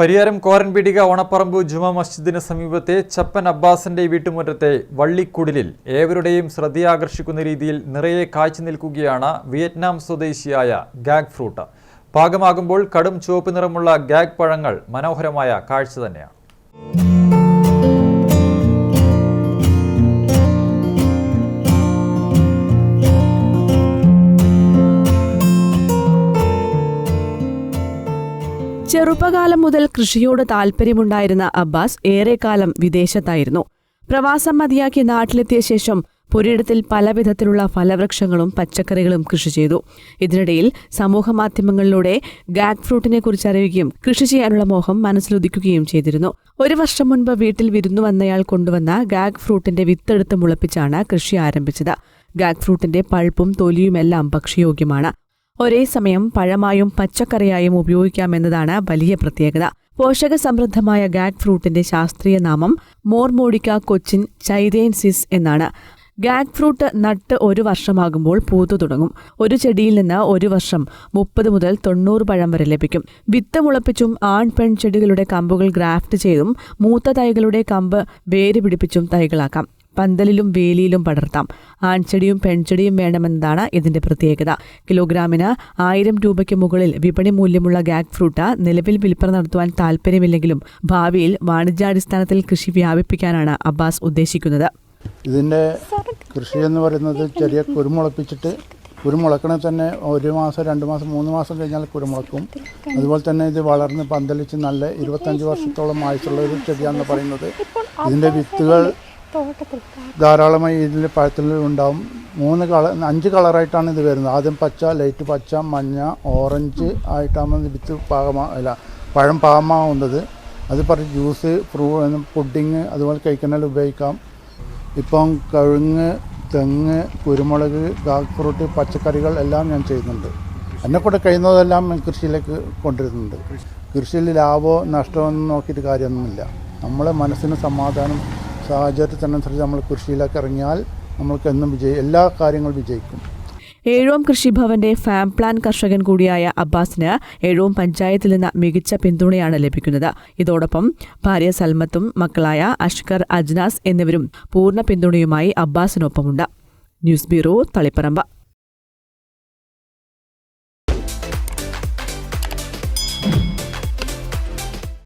പരിയാരം കോരൻപീടിക ഓണപ്പറമ്പ് ജുമാ മസ്ജിദിന് സമീപത്തെ ചപ്പൻ അബ്ബാസിന്റെ വീട്ടുമുറ്റത്തെ വള്ളിക്കുടിലിൽ ഏവരുടെയും ശ്രദ്ധയാകർഷിക്കുന്ന രീതിയിൽ നിറയെ കാഴ്ച നിൽക്കുകയാണ് വിയറ്റ്നാം സ്വദേശിയായ ഗാഗ് ഫ്രൂട്ട്. പാകമാകുമ്പോൾ കടും ചുവപ്പ് നിറമുള്ള ഗാഗ് പഴങ്ങൾ മനോഹരമായ കാഴ്ച തന്നെയാണ്. ചെറുപ്പകാലം മുതൽ കൃഷിയോട് താൽപ്പര്യമുണ്ടായിരുന്ന അബ്ബാസ് ഏറെക്കാലം വിദേശത്തായിരുന്നു. പ്രവാസം മതിയാക്കി നാട്ടിലെത്തിയ ശേഷം പുരയിടത്തിൽ പലവിധത്തിലുള്ള ഫലവൃക്ഷങ്ങളും പച്ചക്കറികളും കൃഷി ചെയ്തു. ഇതിനിടയിൽ സമൂഹ മാധ്യമങ്ങളിലൂടെ ഗാഗ് ഫ്രൂട്ടിനെ കുറിച്ച് അറിയുകയും കൃഷി ചെയ്യാനുള്ള മോഹം മനസ്സിലുദിക്കുകയും ചെയ്തിരുന്നു. ഒരു വർഷം മുൻപ് വീട്ടിൽ വിരുന്നു വന്നയാൾ കൊണ്ടുവന്ന ഗാഗ് ഫ്രൂട്ടിന്റെ വിത്തെടുത്ത് മുളപ്പിച്ചാണ് കൃഷി ആരംഭിച്ചത്. ഗാഗ് ഫ്രൂട്ടിന്റെ പൾപ്പും തൊലിയുമെല്ലാം ഭക്ഷ്യയോഗ്യമാണ്. ഒരേ സമയം പഴമായും പച്ചക്കറിയായും ഉപയോഗിക്കാമെന്നതാണ് വലിയ പ്രത്യേകത. പോഷക സമൃദ്ധമായ ഗാഗ് ഫ്രൂട്ടിന്റെ ശാസ്ത്രീയ നാമം മോർമോഡിക്ക കൊച്ചിൻ ചൈതേൻസിസ് എന്നാണ്. ഗാഗ് ഫ്രൂട്ട് നട്ട് ഒരു വർഷമാകുമ്പോൾ പൂത്തു തുടങ്ങും. ഒരു ചെടിയിൽ നിന്ന് ഒരു വർഷം മുപ്പത് മുതൽ തൊണ്ണൂറ് പഴം വരെ ലഭിക്കും. വിത്ത് മുളപ്പിച്ചും ആൺ പെൺ ചെടികളുടെ കമ്പുകൾ ഗ്രാഫ്റ്റ് ചെയ്തും മൂത്ത തൈകളുടെ കമ്പ് വേര് പിടിപ്പിച്ചും തൈകളാക്കാം. പന്തലിലും വേലിയിലും പടർത്താം. ആൺചെടിയും പെൺചെടിയും വേണമെന്നതാണ് ഇതിന്റെ പ്രത്യേകത. കിലോഗ്രാമിന് ആയിരം രൂപയ്ക്ക് മുകളിൽ വിപണി മൂല്യമുള്ള ഗാഗ് ഫ്രൂട്ട് നിലവിൽ വിൽപ്പന നടത്തുവാൻ താൽപ്പര്യമില്ലെങ്കിലും ഭാവിയിൽ വാണിജ്യാടിസ്ഥാനത്തിൽ കൃഷി വ്യാപിപ്പിക്കാനാണ് അബ്ബാസ് ഉദ്ദേശിക്കുന്നത്. ഇതിന്റെ കൃഷി എന്ന് പറയുന്നത് ചെറിയ കുരുമുളപ്പിച്ചിട്ട് കുരുമുളക്കണ തന്നെ ഒരു മാസം രണ്ട് മാസം മൂന്ന് മാസം കഴിഞ്ഞാൽ കുരുമുളക്കും. അതുപോലെ തന്നെ ഇത് വളർന്ന് പന്തലിച്ച് നല്ല ഇരുപത്തഞ്ച് വർഷത്തോളം ആയുസുള്ള ഒരു ചെടിയാണെന്ന് പറയുന്നത്. ഇതിന്റെ വിത്തുകൾ ധാരാളമായി ഇതിൽ പഴത്തിൽ ഉണ്ടാവും. മൂന്ന് കളർ അഞ്ച് കളറായിട്ടാണ് ഇത് വരുന്നത്. ആദ്യം പച്ച ലൈറ്റ് പച്ച മഞ്ഞ ഓറഞ്ച് ആയിട്ടാണ് വിത്ത് പാകമാ അല്ല പഴം പാകമാവുന്നത്. അത് പറഞ്ഞ് ജ്യൂസ് ഫ്രൂ പുഡിങ് അതുപോലെ കഴിക്കാനെല്ലാം ഉപയോഗിക്കാം. ഇപ്പം കഴുങ്ങ് തെങ്ങ് കുരുമുളക് ഗാഗ് ഫ്രൂട്ട് പച്ചക്കറികൾ എല്ലാം ഞാൻ ചെയ്യുന്നുണ്ട്. എന്നെ കൂടെ കഴിയുന്നതെല്ലാം കൃഷിയിലേക്ക് കൊണ്ടുവരുന്നുണ്ട്. കൃഷിയിൽ ലാഭമോ നഷ്ടമോ നോക്കിയിട്ട് കാര്യമൊന്നുമില്ല. നമ്മളെ മനസ്സിന് സമാധാനം സാഹചര്യത്തിനനുസരിച്ച് നമ്മൾ കൃഷിയിലേക്ക് ഇറങ്ങിയാൽ നമ്മൾക്ക് എന്നും വിജയി എല്ലാ കാര്യങ്ങളും വിജയിക്കും. ഏഴോം കൃഷിഭവന്റെ ഫാം പ്ലാൻ കർഷകൻ കൂടിയായ അബ്ബാസിന് ഏഴോം പഞ്ചായത്തിൽ നിന്ന് മികച്ച പിന്തുണയാണ് ലഭിക്കുന്നത്. ഇതോടൊപ്പം ഭാര്യ സൽമത്തും മക്കളായ അഷ്കർ അജ്നാസ് എന്നിവരും പൂർണ പിന്തുണയുമായി അബ്ബാസിനൊപ്പമുണ്ട്. News bureau Taliparamba.